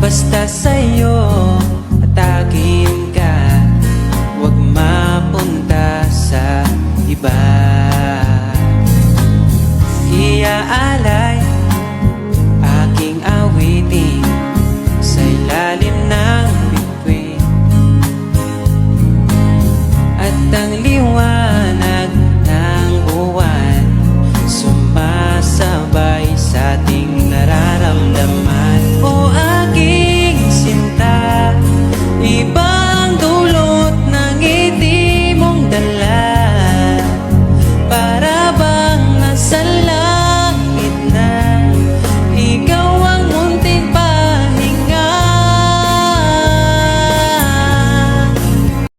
Basta sa'yo atakin ka. Huwag mapunta sa iba. Iaalay aking awitin Sa ilalim ng bituin. At ang liwanag ng buwan Sumasabay sa ating nararamdaman.